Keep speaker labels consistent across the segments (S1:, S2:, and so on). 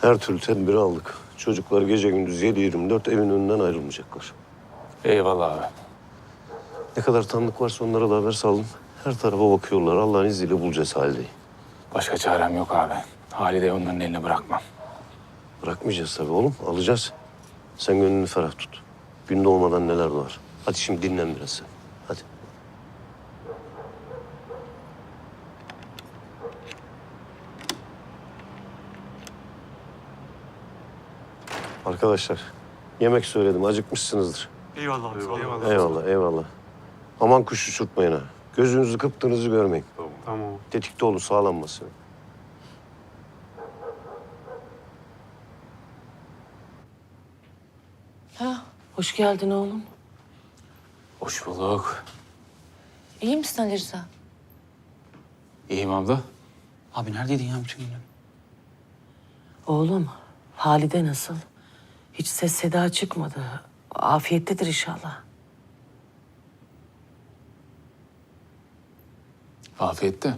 S1: Her türlü tedbiri aldık. Çocuklar gece gündüz 7-24 evin önünden ayrılmayacaklar.
S2: Eyvallah abi.
S1: Ne kadar tanıdık varsa onlara da haber saldım. Her tarafa bakıyorlar. Allah'ın izniyle bulacağız Halide'yi.
S2: Başka çarem yok abi. Halide'yi onların eline bırakmam.
S1: Bırakmayacağız tabii oğlum. Alacağız. Sen gönlünü ferah tut. Gün doğmadan neler doğar. Hadi şimdi dinlen biraz sen. Hadi. Arkadaşlar, yemek söyledim. Acıkmışsınızdır.
S3: Eyvallah abi. Eyvallah.
S1: Eyvallah, eyvallah. Aman kuş uçurtmayın ha. Gözünüzü kıptığınızı görmeyin.
S3: Tamam.
S1: Tetikte olun, sağlanmasın.
S4: Ha, hoş geldin oğlum.
S2: Hoş bulduk.
S4: İyi misin Ali Rıza?
S2: İyiyim abla.
S5: Abi neredeydin ya bütün gün?
S4: Oğlum, Halide nasıl? Hiç ses seda çıkmadı. Afiyettedir inşallah.
S2: Afiyette.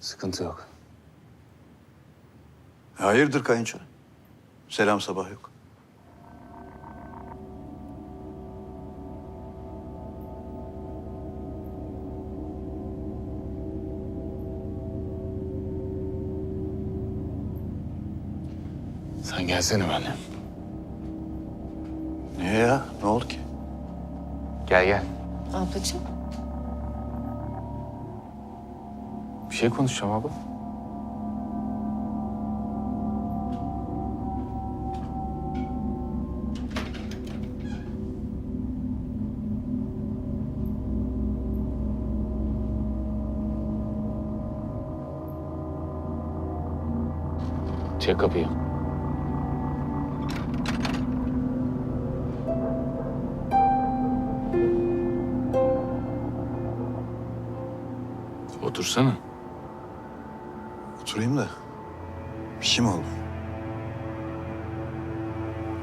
S2: Sıkıntı yok.
S6: Hayırdır kayınço? Selam sabah yok.
S2: Sen gelsene benimle.
S6: Niye ya? Ne oldu ki?
S2: Gel gel.
S4: Ablacığım?
S2: Bir şey konuşacağım abla. Çek kapıyı. Otursana.
S6: Oturayım da. Bir şey mi oldu?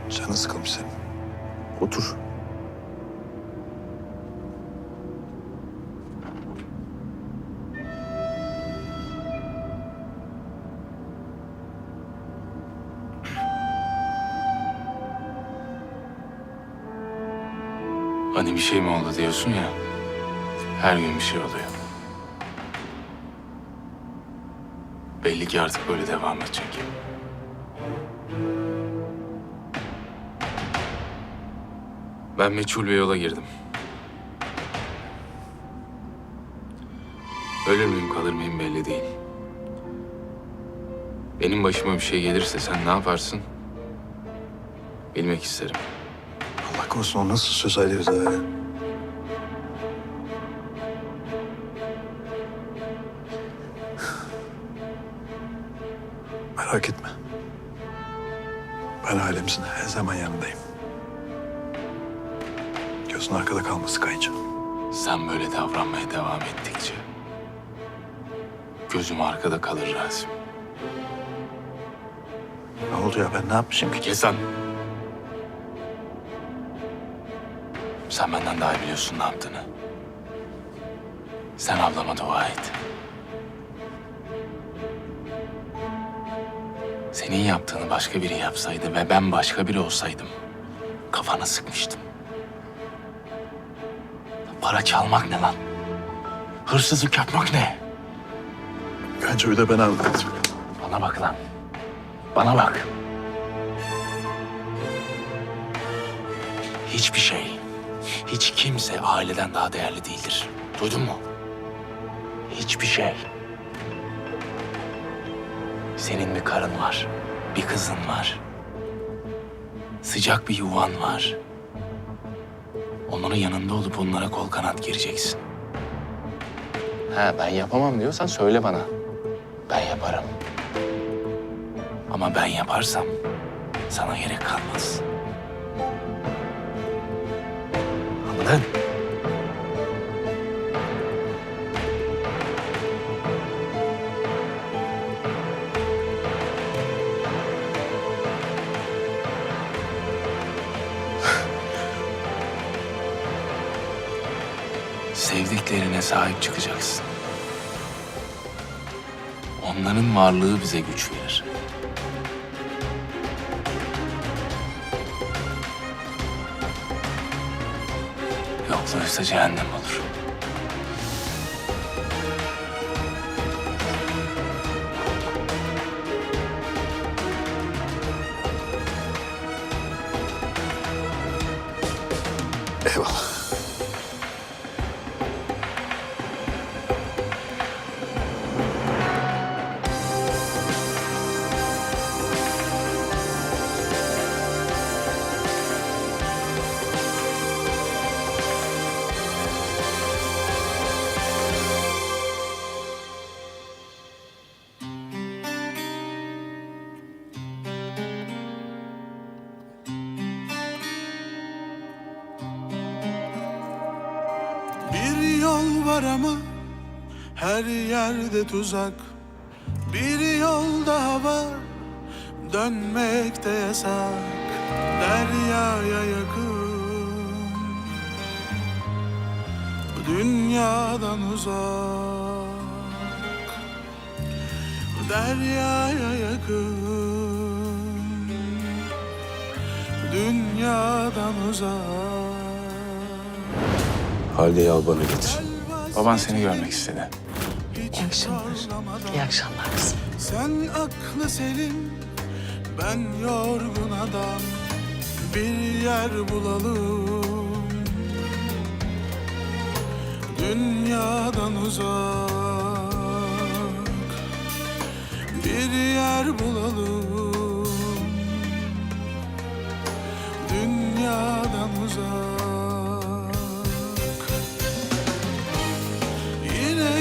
S6: Canın sıkılmış senin. Otur.
S2: Hani bir şey mi oldu diyorsun ya. Her gün bir şey oluyor. Belli ki artık böyle devam edecek. Ben meçhul bir yola girdim. Ölür müyüm kalır mıyım belli değil. Benim başıma bir şey gelirse sen ne yaparsın? Bilmek isterim.
S6: Allah korusun o nasıl söz Ali Rıza ya? Merak etme. Ben ailemizin her zaman yanındayım. Gözün arkada kalması kayınço.
S2: Sen böyle davranmaya devam ettikçe gözüm arkada kalır Rasim.
S6: Ne oldu ya ben ne yapmışım ki?
S2: Kesan. Sen benden daha iyi biliyorsun ne yaptığını. Sen ablama dua et. Senin yaptığını başka biri yapsaydı ve ben başka biri olsaydım kafana sıkmıştım. Para çalmak ne lan? Hırsızlık yapmak ne?
S6: Kayınçoyu da ben aldım.
S2: Bana bak lan. Bana bak. Hiçbir şey, hiç kimse aileden daha değerli değildir. Duydun mu? Hiçbir şey. Senin bir karın var, bir kızın var. Sıcak bir yuvan var. Onların yanında olup onlara kol kanat gireceksin. Ha ben yapamam diyorsan söyle bana. Ben yaparım. Ama ben yaparsam sana gerek kalmaz. Anladın? değerine sahip çıkacaksın. Onların varlığı bize güç verir. Yoksa cehennem olur.
S3: Var ama her yerde tuzak. Bir yol daha var dönmek de yasak. Deryaya yakın Dünyadan uzak. Deryaya yakın Dünyadan uzak.
S1: Halide'yi al bana getir.
S2: Baban seni görmek istedi.
S4: İyi akşamlar. İyi akşamlar kızım.
S3: Sen aklı selim, ben yorgun adam. Bir yer bulalım. Dünyadan uzak. Bir yer bulalım. Dünyadan uzak.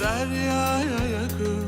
S3: Deryaya yakın